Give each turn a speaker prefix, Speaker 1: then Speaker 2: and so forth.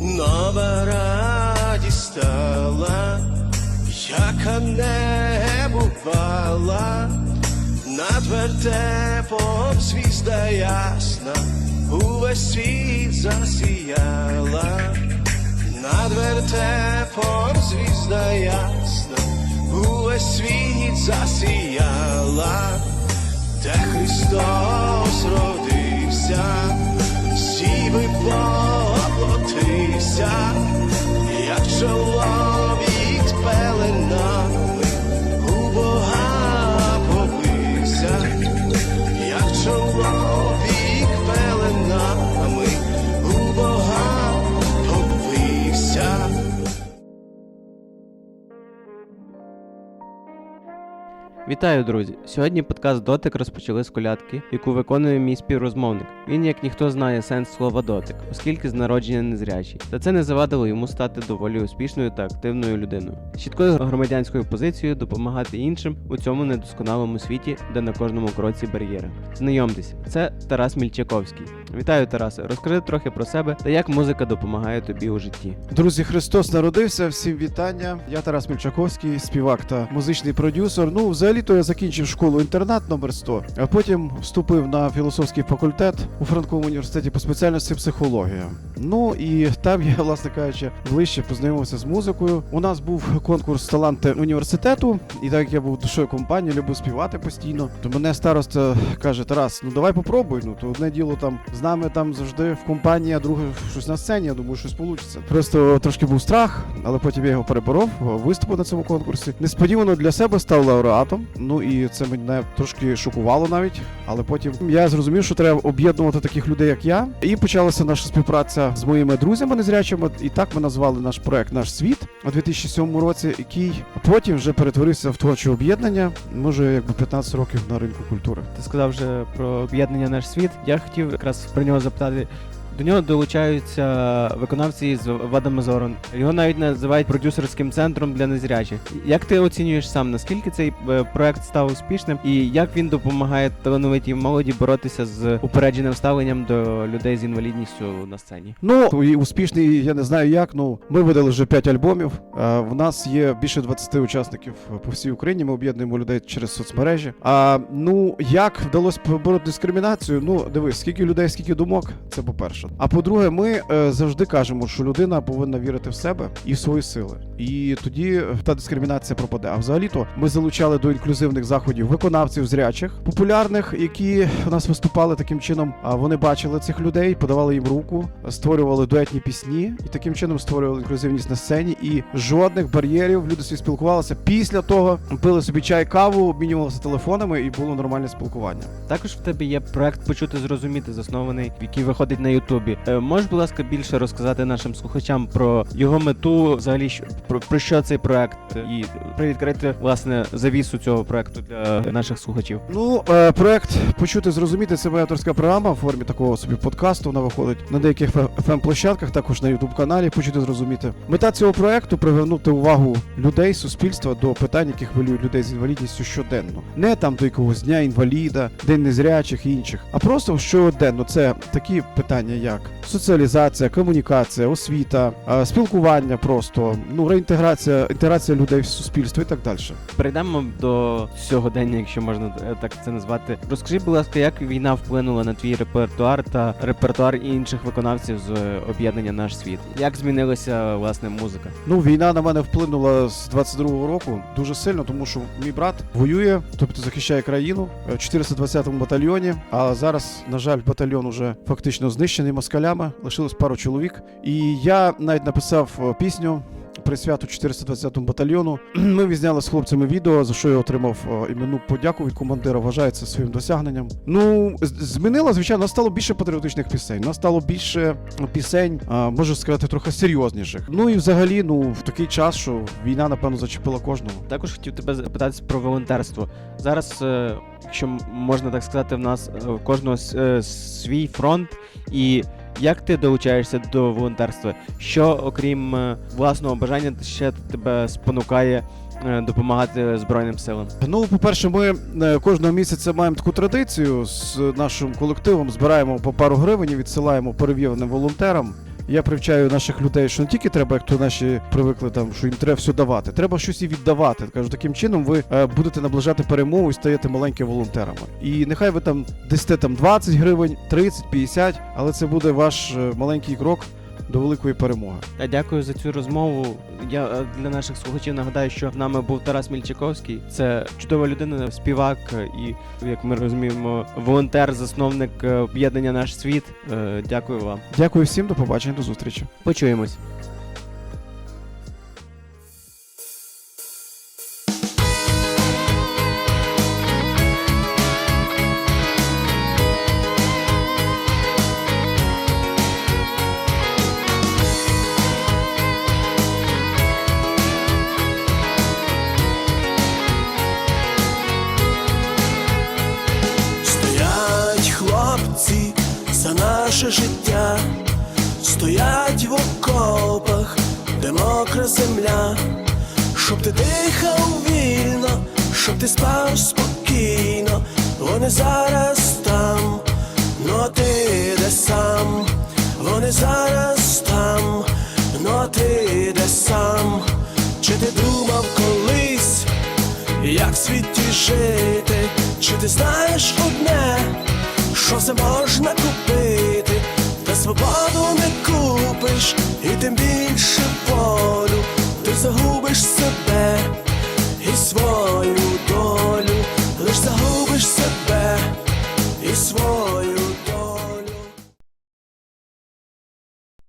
Speaker 1: Нова радість стала, яка не бувала, над вертепом звізда ясна, увесь світ засіяла, над вертепом звізда ясна, світ засіяла, де Христос родився, сіви поплотився, як чоловік
Speaker 2: Вітаю, друзі! Сьогодні подкаст Дотик розпочали з колядки, яку виконує мій співрозмовник. Він, як ніхто, знає сенс слова дотик, оскільки з народження незрячий. Та це не завадило йому стати доволі успішною та активною людиною. З чіткою громадянською позицією допомагати іншим у цьому недосконалому світі, де на кожному кроці бар'єри. Знайомтесь, це Тарас Мільчаковський. Вітаю, Тарасе! Розкажи трохи про себе та як музика допомагає тобі у житті.
Speaker 3: Друзі, Христос народився. Всім вітання. Я Тарас Мільчаковський, співак та музичний продюсер. Ну, взагалі-то я закінчив школу інтернат номер 100, а потім вступив на філософський факультет у Франковому університеті по спеціальності психологія. Ну і там я, власне кажучи, ближче познайомився з музикою. У нас був конкурс таланти університету, і так як я був душою компанії, любив співати постійно. То мене староста каже: Тарас, ну давай попробуй. Ну то одне діло там з нами там завжди в компанії, а друге щось на сцені. Я думаю, щось вийде. Просто трошки був страх, але потім я його переборов, виступив на цьому конкурсі. Несподівано для себе став лауреатом. Ну і це мене трошки шокувало навіть. Але потім я зрозумів, що треба об'єднувати таких людей, як я. І почалася наша співпраця з моїми друзями незрячими. І так ми назвали наш проект Наш світ у 2007 році, який потім вже перетворився в творче об'єднання. Може, якби 15 років на ринку культури.
Speaker 2: Ти сказав вже про об'єднання наш світ. Я хотів якраз про нього запитати. До нього долучаються виконавці з вадами зору. Його навіть називають продюсерським центром для незрячих. Як ти оцінюєш сам, наскільки цей е, проект став успішним, і як він допомагає талановитій молоді боротися з упередженим ставленням до людей з інвалідністю на сцені?
Speaker 3: Ну і успішний, я не знаю як. Ну ми видали вже 5 альбомів. Е, В нас є більше 20 учасників по всій Україні. Ми об'єднуємо людей через соцмережі. А ну як вдалося побороти дискримінацію? Ну дивись, скільки людей, скільки думок. Це по-перше. А по-друге, ми е, завжди кажемо, що людина повинна вірити в себе і в свої сили. І тоді е, та дискримінація пропаде. А взагалі-то ми залучали до інклюзивних заходів виконавців зрячих, популярних, які у нас виступали таким чином. А вони бачили цих людей, подавали їм руку, створювали дуетні пісні і таким чином створювали інклюзивність на сцені. І жодних бар'єрів люди собі спілкувалися. Після того пили собі чай, каву, обмінювалися телефонами, і було нормальне спілкування.
Speaker 2: Також в тебе є проект Почути зрозуміти, заснований, який виходить на Ютубі. Е, Можеш, будь ласка, більше розказати нашим слухачам про його мету, взагалі про, про що цей проект, і привідкрити власне завісу цього проекту для наших слухачів.
Speaker 3: Ну, е, проект почути зрозуміти це моя авторська програма в формі такого собі подкасту. Вона виходить на деяких fm площадках, також на youtube каналі. Почути зрозуміти. Мета цього проекту привернути увагу людей, суспільства до питань, які хвилюють людей з інвалідністю щоденно. Не там до якогось дня інваліда, день незрячих і інших, а просто щоденно. Це такі питання, як соціалізація, комунікація, освіта, е, спілкування, просто ну реінтеграція, інтеграція людей в суспільство і так далі.
Speaker 2: Перейдемо до сьогодення, якщо можна е, так це назвати. Розкажи, будь ласка, як війна вплинула на твій репертуар та репертуар інших виконавців з е, об'єднання Наш світ? Як змінилася власне музика?
Speaker 3: Ну, війна на мене вплинула з 22-го року дуже сильно, тому що мій брат воює, тобто захищає країну в 420-му батальйоні. А зараз, на жаль, батальйон уже фактично знищений москалями. Лишилось пару чоловік. І я навіть написав е, пісню. Присвяту 420-му батальйону. Ми відзняли з хлопцями відео, за що я отримав е, іменну подяку від командира. Вважаю це своїм досягненням. Ну, змінила, звичайно, стало більше патріотичних пісень. Нас стало більше пісень, а, можу сказати, трохи серйозніших. Ну і взагалі, ну в такий час, що війна, напевно, зачепила кожного.
Speaker 2: Також хотів тебе запитати про волонтерство. Зараз, е, якщо можна так сказати, в нас е, кожного е, свій фронт, і Як ти долучаєшся до волонтерства? Що, окрім е, власного бажання, ще тебе спонукає е, допомагати Збройним силам?
Speaker 3: Ну, по-перше, ми е, кожного місяця маємо таку традицію з нашим колективом. Збираємо по пару гривень і відсилаємо перевіреним волонтерам. Я привчаю наших людей, що не тільки треба, як то наші привикли там, що їм треба все давати, треба щось і віддавати. Кажу, таким чином ви е, будете наближати перемогу і стаєте маленькими волонтерами. І нехай ви там дасте там 20 гривень, 30, 50, але це буде ваш е, маленький крок до великої перемоги.
Speaker 2: Та дякую за цю розмову. Я е, для наших слухачів нагадаю, що з нами був Тарас Мільчаковський. Це чудова людина, співак і, як ми розуміємо, волонтер, засновник е, об'єднання Наш світ. Е, Дякую вам.
Speaker 3: Дякую всім, до побачення, до зустрічі.
Speaker 2: Почуємось.
Speaker 1: Наше життя, стоять в окопах, де мокра земля, щоб ти дихав вільно, щоб ти спав спокійно, вони зараз там, ну а ти де сам, вони зараз там, ну а ти де сам, чи ти думав колись? як світі жити, чи ти знаєш одне, що все можна купити, свободу не купиш, і тим більше по.